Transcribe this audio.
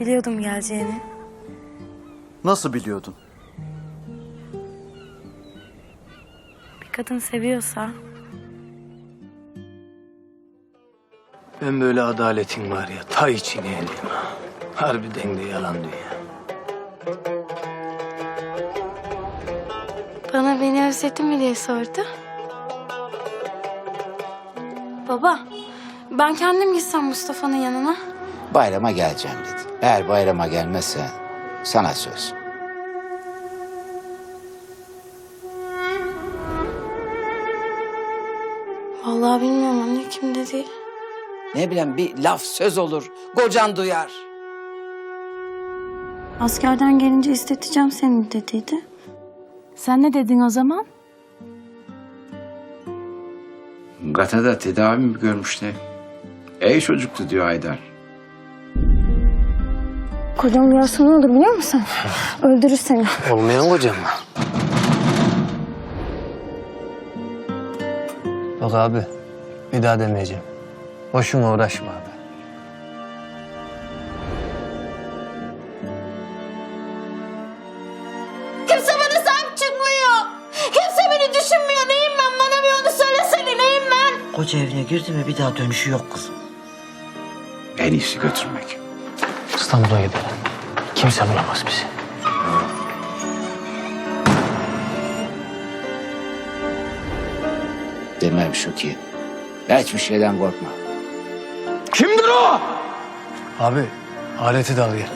Biliyordum geleceğini. Nasıl biliyordun? Bir kadın seviyorsa Ben böyle adaletin var ya ta içine yedim ha. Harbiden de yalan dünya. bana beni özledin mi diye sordu. Baba, ben kendim gitsem Mustafa'nın yanına. Bayrama geleceğim dedi. Eğer bayrama gelmezse sana söz. Vallahi bilmiyorum anne kim dedi. Ne bileyim bir laf söz olur. Kocan duyar. Askerden gelince isteteceğim seni dediydi. Sen ne dedin o zaman? Gata'da tedavi mi görmüştü? Ey çocuktu diyor Haydar. Kocam görse ne olur biliyor musun? Öldürür seni. Olmayan kocam mı? Bak abi bir daha demeyeceğim. Boşuna uğraşma abi. Kimse bana sahip çıkmıyor. Kimse beni düşünmüyor. Neyim ben? Bana bir onu söylesene. Neyim ben? Koca evine girdi mi bir daha dönüşü yok kızım. En iyisi götürmek. İstanbul'a gidelim. Kimse bulamaz bizi. Demem şu ki. Hiçbir şeyden korkma. Kimdir o? Abi aleti de al gel.